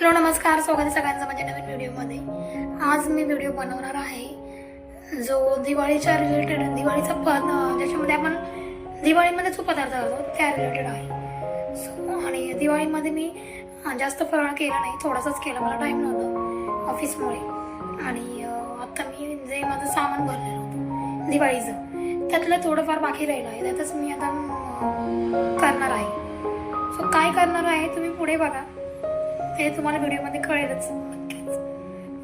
Hello नमस्कार. स्वागत आहे सगळ्यांचं माझ्या नवीन व्हिडिओमध्ये. आज मी व्हिडिओ बनवणार आहे जो दिवाळीच्या रिलेटेड दिवाळीचा प ज्याच्यामध्ये आपण दिवाळीमध्ये जो पदार्थ करतो त्या रिलेटेड आहे. सो आणि दिवाळीमध्ये मी जास्त फराळ केला नाही थोडासाच केला मला टाईम नव्हतं ऑफिसमुळे आणि आत्ता मी जे माझं सामान भरलेलं होतं दिवाळीचं त्यातलं थोडंफार बाकी राहिलं आहे. त्यातच मी आता करणार आहे. सो काय करणार आहे तुम्ही पुढे बघा. ते तुम्हाला व्हिडिओमध्ये कळेलच. नक्कीच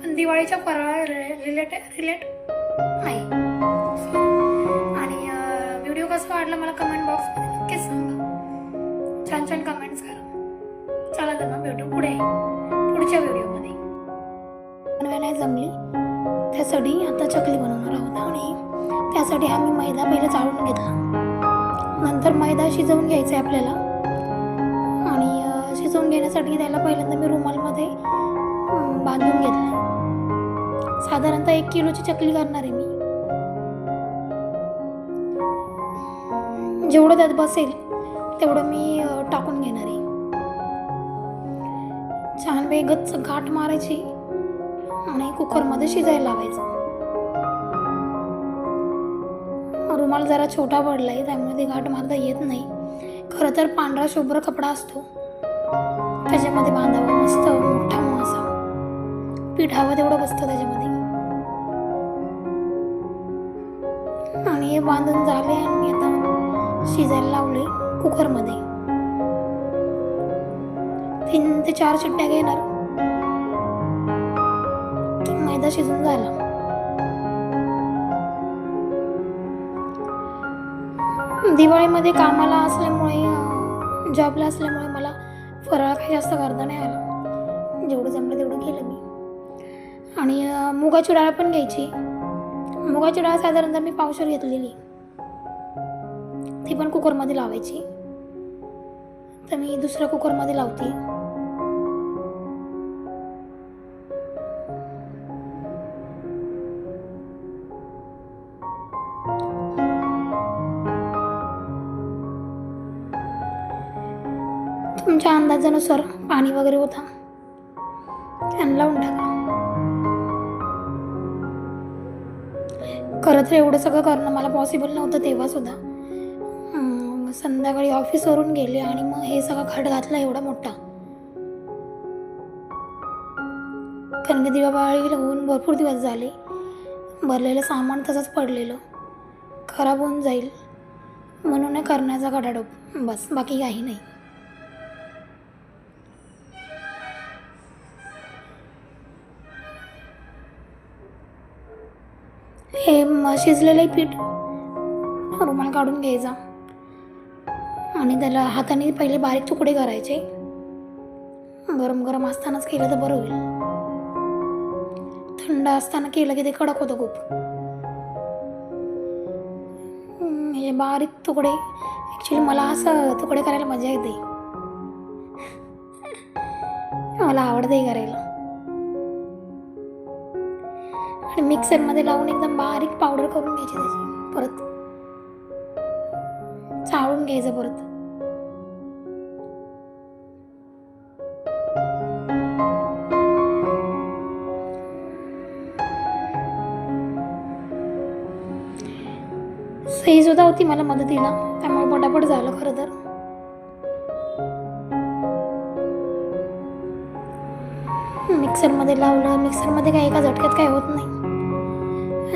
पण दिवाळीच्या फराळ रिलेट रिलेट आहे. आणि व्हिडिओ कसा वाटला मला कमेंट बॉक्समध्ये नक्कीच सांगा. छान छान कमेंट्स करा. चला तर मग भेटू पुढे पुढच्या व्हिडिओमध्ये. बनवायला नाही जमली. त्यासाठी आता चकली बनवणार आहोत आणि त्यासाठी आम्ही मैदा पहिला चाळून घेतला. नंतर मैदा शिजवून घ्यायचा आहे आपल्याला. घेण्यासाठी त्याला पहिल्यांदा मी रुमालमध्ये बांधून घेतलं. साधारणतः एक किलोची चकली करणार आहे मी. जेवढं त्यात बसेल तेवढं मी टाकून घेणार आहे. छान वेगच गाठ मारायची आणि कुकरमध्ये शिजायला लावायचं. रुमाल जरा छोटा पडलाय त्यामुळे ते गाठ मारता येत नाही. खरं तर पांढरा शुभ्र कपडा असतो. पीठ हवं तेवढं बसतं त्याच्यामध्ये. आणि हे बांधून झाले आणि मी आता शिजायला लावले कुकरमध्ये. तीन ते चार चिट्ट्या घेणार. मैदा शिजून झाला. दिवाळीमध्ये कामाला असल्यामुळे जॉबला असल्यामुळे मला फराळ काही जास्त करता नाही आला. जेवढं जमलं तेवढं केलं मी. आणि मुगाची डाळ पण घ्यायची. मुगाची डाळ साधारणतः मी पावशर घेतलेली. ती पण कुकरमध्ये लावायची. तर मी दुसऱ्या कुकरमध्ये लावते. तुमच्या अंदाजानुसार पाणी वगैरे होता. तर एवढं सगळं करणं मला पॉसिबल नव्हतं तेव्हासुद्धा संध्याकाळी ऑफिसवरून गेले आणि मग हे सगळं खट घातला एवढा मोठा. कारण की दिवाळीला होऊन भरपूर दिवस झाले. भरलेलं सामान तसंच पडलेलं. खराब होऊन जाईल. म्हणून करण्याचा गडाडोप. बस बाकी काही नाही. हे शिजलेलं पीठ. रुमाल काढून घ्यायचा. आणि त्याला हाताने पहिले बारीक तुकडे करायचे. गरम गरम असतानाच केलं तर बरं होईल. थंड असताना केलं की ते कडक होतं खूप. हे बारीक तुकडे. ॲक्च्युली मला असं तुकडे करायला मजा येते. मला आवडते करायला. मिक्सरमध्ये लावून एकदम बारीक पावडर करून घ्यायची त्याची. परत चाळून घ्यायचं परत. सही सुद्धा होती मला मदतीला. त्यामुळे पटापट झालं खरं तर. मिक्सरमध्ये लावलं. मिक्सरमध्ये काय एका झटक्यात काय होत नाही.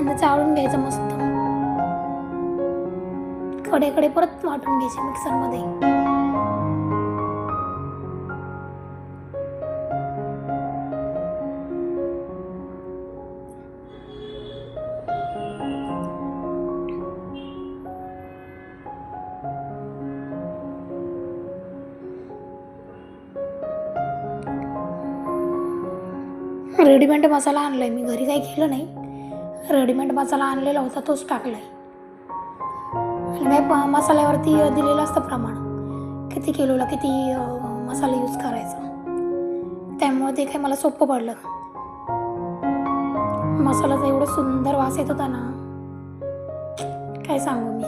आणि चाळून घ्यायचं मस्त. कडेकडे परत वाटून घ्यायचे मिक्सरमध्ये. रेडीमेड मसाला आणलाय मी. घरी काही केलं नाही. रेडीमेड मसाला आणलेला होता तोच टाकला आणि प- मसाल्यावरती दिलेलं असतं प्रमाण. किती किलोला किती मसाला यूज करायचा. त्यामुळे ते काय मला सोपं पडलं. मसाल्याचा एवढं सुंदर वास येत होता ना काय सांगू मी.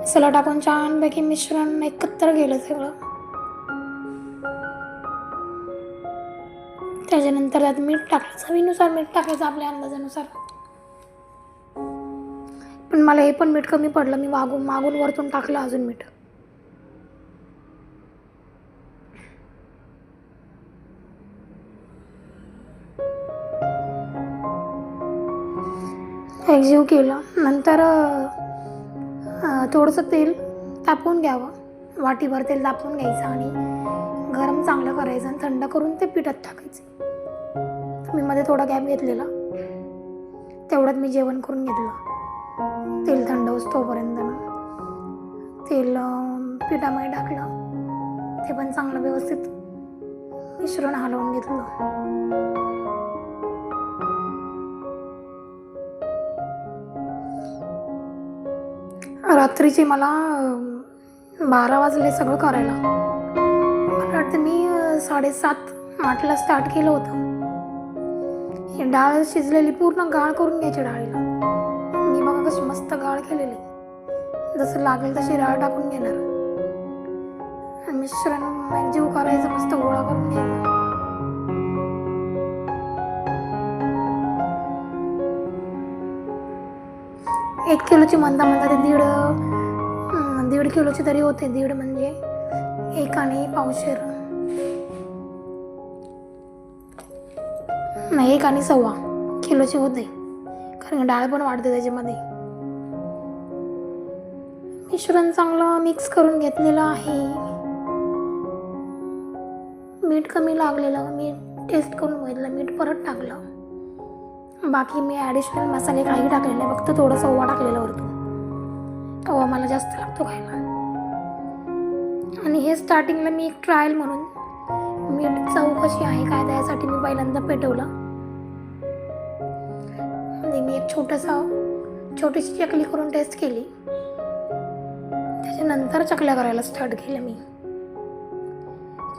मसाला टाकून छानपैकी मिश्रण एकत्र केलं सगळं. त्याच्यानंतर त्यात मीठ टाकलं चवीनुसार मीठ टाकायचं आपल्या अंदाजानुसार. पण मला हे पण मीठ कमी पडलं. मी मागून मागून वरतून टाकलं अजून मीठ. एकजीव केलं. नंतर थोडंसं तेल तापवून घ्यावं. वाटीभर तेल तापवून घ्यायचं आणि गरम चांगलं करायचं आणि थंड करून ते पिठात टाकायचं. मी मध्ये थोडा गॅप घेतलेला. तेवढ्यात मी जेवण करून घेतलं. तेल थंड होतोपर्यंत ना. तेल पिठामध्ये टाकलं. ते पण चांगलं व्यवस्थित मिश्रण हलवून घेतलं. रात्रीचे मला बारा वाजले सगळं करायला. मला वाटतं मी साडेसात आठला स्टार्ट केलं होतं. ही डाळ शिजलेली पूर्ण गाळ करून घ्यायची डाळीला. मी बघा कशी मस्त गाळ केलेली. जसं लागेल तशी डाळ टाकून घेणार. आणि मिश्रण एकजीव करायचं मस्त गोळा करून घ्यायचा. एक किलोची म्हणता म्हणता ते दीड दीड किलोची तरी होते. दीड म्हणजे एक आणि पावशेर. नाही एक आणि सव्वा. किलोची होते कारण डाळ पण वाढते त्याच्यामध्ये. मिश्रण चांगलं मिक्स करून घेतलेलं आहे. मीठ कमी लागलेलं मी टेस्ट करून बघितलं मीठ परत टाकलं. बाकी मी ॲडिशनल मसाले काही टाकलेले नाही फक्त थोडंसं ओवा टाकलेला वरतून. ओवा मला जास्त लागतो खायला. आणि हे स्टार्टिंगला मी एक ट्रायल म्हणून मीठ चव कशी आहे काय त्यासाठी मी पहिल्यांदा पेटवलं. आणि मी एक छोटंसं छोटीशी चकली करून टेस्ट केली. त्याच्यानंतर चकल्या करायला स्टार्ट केलं मी.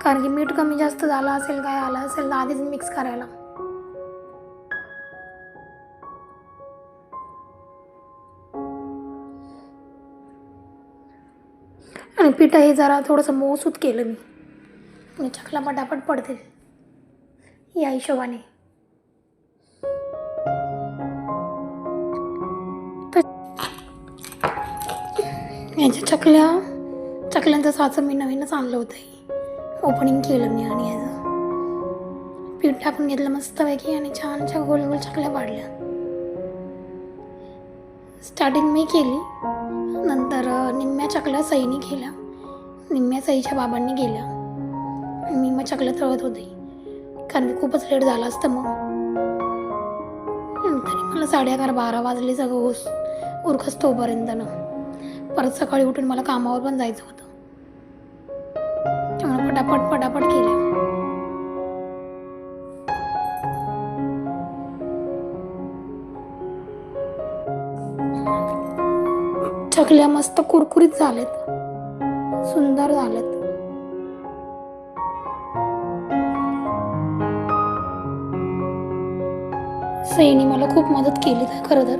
कारण की मीठ कमी जास्त झालं असेल काय आलं असेल तर आधीच मिक्स करायला. आणि पिठं हे जरा थोडंसं मऊसूत केलं मी. आणि चकला पटापट पडतील. या हिशोबाने. याच्या चकल्या चकल्यांचं साचं मी नवीनच आणलं होतं. ओपनिंग केलं मी आणि याचं. पीठ टाकून घेतलं मस्तपैकी आणि छानशा गोल गोल चकल्या पाडल्या स्टार्टिंग मी केली. नंतर निम्म्या चकल्या सईनी केल्या. निम्म्या सईच्या बाबांनी केल्या. मी मग चकल्या तळत होते. कारण की खूपच लेट झाला असतं मग. तरी मला साडे अकरा बारा वाजले सगळं होस उरखस तोपर्यंत ना. परत सकाळी उठून मला कामावर पण जायचं होतं. त्यामुळे पटापट पटापट केल्या चकल्या मस्त कुरकुरीत झाल्यात सुंदर झाल्यात सईने मला खूप मदत केली तर खरं तर.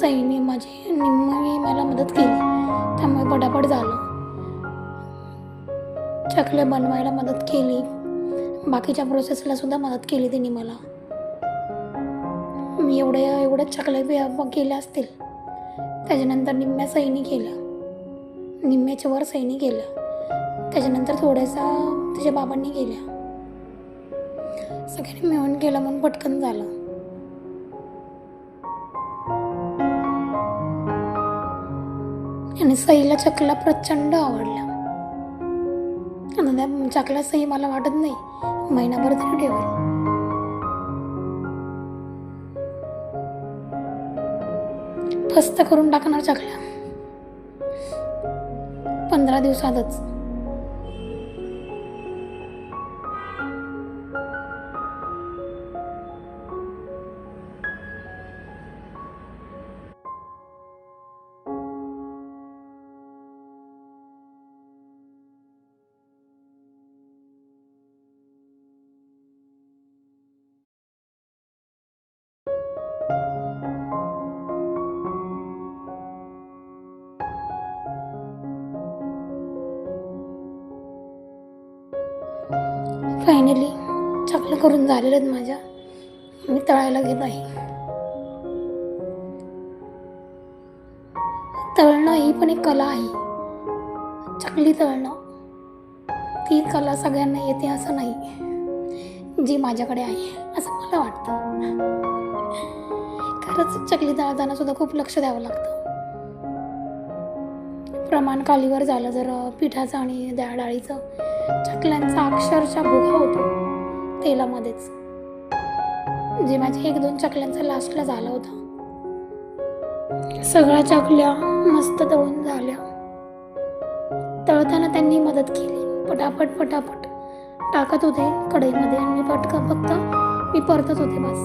सईने माझी निम्मी मला मदत केली. त्यामुळे पटापट झालं. चकल्या बनवायला मदत केली. बाकीच्या प्रोसेसला सुद्धा मदत केली तिने मला. मी एवढ्या एवढ्या चकल्या केल्या असतील. त्याच्यानंतर निम्म्या सैनी केल्या. निम्म्याच्या वर सैनी केल्या. त्याच्यानंतर थोड्यासा त्याच्या बाबांनी केल्या. सगळ्यांनी मिळून केलं म्हणून पटकन झालं. आणि सईला चकला प्रचंड आवडला. आणि त्या चकला सई मला वाटत नाही महिनाभर तरी ठेवेल. फस्त करून टाकणार चकल्या पंधरा दिवसातच. फायनली चकल्या करून झालेल्या आहेत माझ्या. मी तळायला घेत आहे. तळणं ही पण एक कला आहे. चकली तळणं. ती कला सगळ्यांना येते असं नाही. जी माझ्याकडे आहे असं मला वाटतं. खरंच चकली तळताना सुद्धा खूप लक्ष द्यावं लागतं. प्रमाण कालीवर झालं जर पिठाचं आणि द्या डाळीचं. चकल्यांचा अक्षरशः भुगा होतो तेलामध्येच. जे माझ्या एक दोन चकल्यांचा लास्टला झाला होता. सगळ्या चकल्या मस्त तळून झाल्या. तळताना त्यांनी मदत केली. पटापट पटापट. टाकत होते कढईमध्ये आणि मी पटकन फक्त मी परतत होते बस.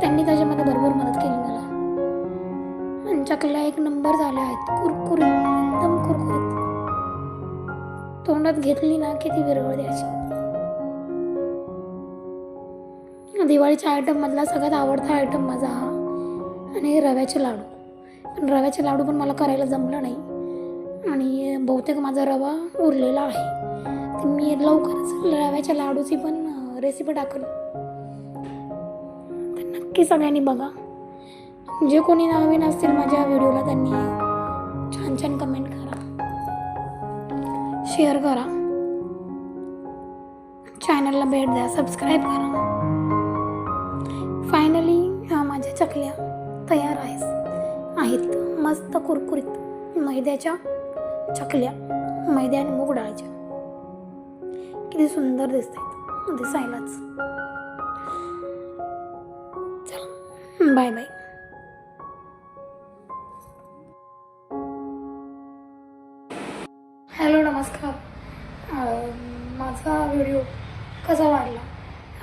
त्यांनी त्याच्यामध्ये भरपूर मदत केली मला. आणि चकल्या एक नंबर झाल्या आहेत. कुरकुरीत. हातात घेतली ना किती विरळ द्यायची. दिवाळीच्या आयटममधला सगळ्यात आवडता आयटम माझा हा आणि रव्याचे लाडू. पण रव्याचे लाडू पण मला करायला जमलं नाही. आणि बहुतेक माझा रवा उरलेला आहे. तर मी लवकरच रव्याच्या लाडूची पण रेसिपी टाकल तर नक्की सगळ्यांनी बघा. जे कोणी नवीन असतील माझ्या व्हिडिओला त्यांनी छान छान कमेंट शेअर करा. चॅनलला भेट द्या सबस्क्राईब करा. फायनली ह्या माझ्या चकल्या तयार आहेस. आहेत मस्त कुरकुरीत मैद्याच्या चकल्या मैद्या आणि मूग डाळीच्या. किती सुंदर दिसत आहेत दिसायलाच. चला बाय बाय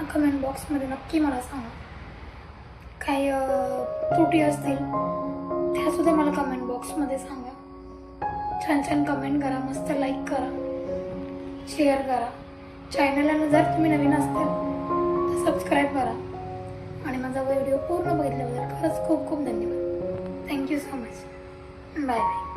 कमेंट बॉक्समध्ये नक्की मला सांगा. काही त्रुटी असतील त्यासुद्धा मला कमेंट बॉक्समध्ये सांगा. छान छान कमेंट करा मस्त लाईक करा शेअर करा. चॅनलला जर तुम्ही नवीन असतील तर सबस्क्राईब करा. आणि माझा व्हिडिओ पूर्ण बघितल्याबद्दल खरंच खूप खूप धन्यवाद. Thank you so much bye bye